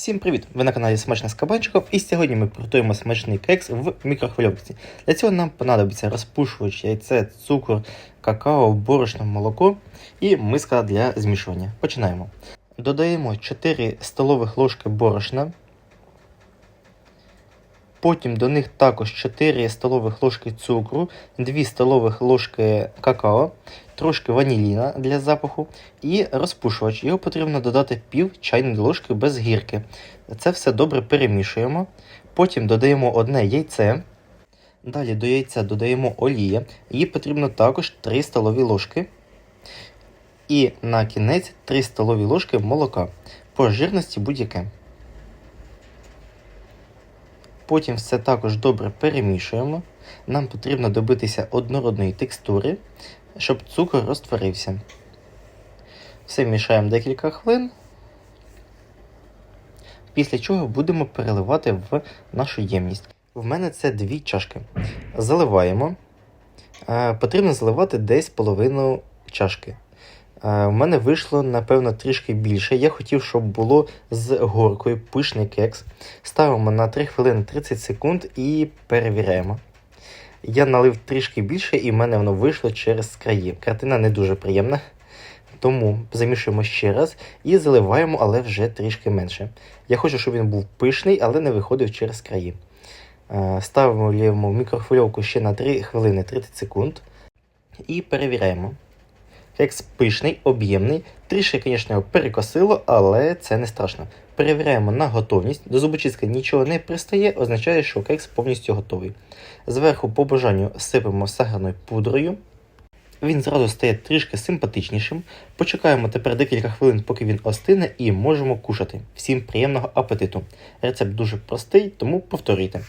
Всім привіт! Ви на каналі Смачне з кабанчиком і сьогодні ми приготуємо смачний кекс в мікрохвильовці. Для цього нам понадобиться розпушувач, яйце, цукор, какао, борошно, молоко і миска для змішування. Починаємо. Додаємо 4 столових ложки борошна. Потім до них також 4 столових ложки цукру, 2 столових ложки какао, трошки ваніліна для запаху і розпушувач. Його потрібно додати пів чайної ложки без гірки. Це все добре перемішуємо. Потім додаємо одне яйце. Далі до яйця додаємо олія. Її потрібно також 3 столові ложки. І на кінець 3 столові ложки молока. По жирності будь-яке. Потім все також добре перемішуємо. Нам потрібно добитися однородної текстури, щоб цукор розтворився. Все мішаємо декілька хвилин. Після чого будемо переливати в нашу ємність. В мене це дві чашки. Заливаємо. Е, Потрібно заливати десь половину чашки. Е, У мене вийшло, напевно, трішки більше. Я хотів, щоб було з горкою пишний кекс. Ставимо на 3 хвилини 30 секунд і перевіряємо. Я налив трішки більше, і в мене воно вийшло через краї. Картина не дуже приємна. Тому замішуємо ще раз і заливаємо, але вже трішки менше. Я хочу, щоб він був пишний, але не виходив через краї. Е, Ставимо в мікрохвильовку ще на 3 хвилини 30 секунд і перевіряємо. Кекс пишний, об'ємний. Трішки, звісно, перекосило, але це не страшно. Перевіряємо на готовність. До зубочистки нічого не пристає, означає, що кекс повністю готовий. Зверху, по бажанню, сипемо сахарною пудрою. Він зразу стає трішки симпатичнішим. Почекаємо тепер декілька хвилин, поки він остине, і можемо кушати. Всім приємного апетиту. Рецепт дуже простий, тому повторюйте.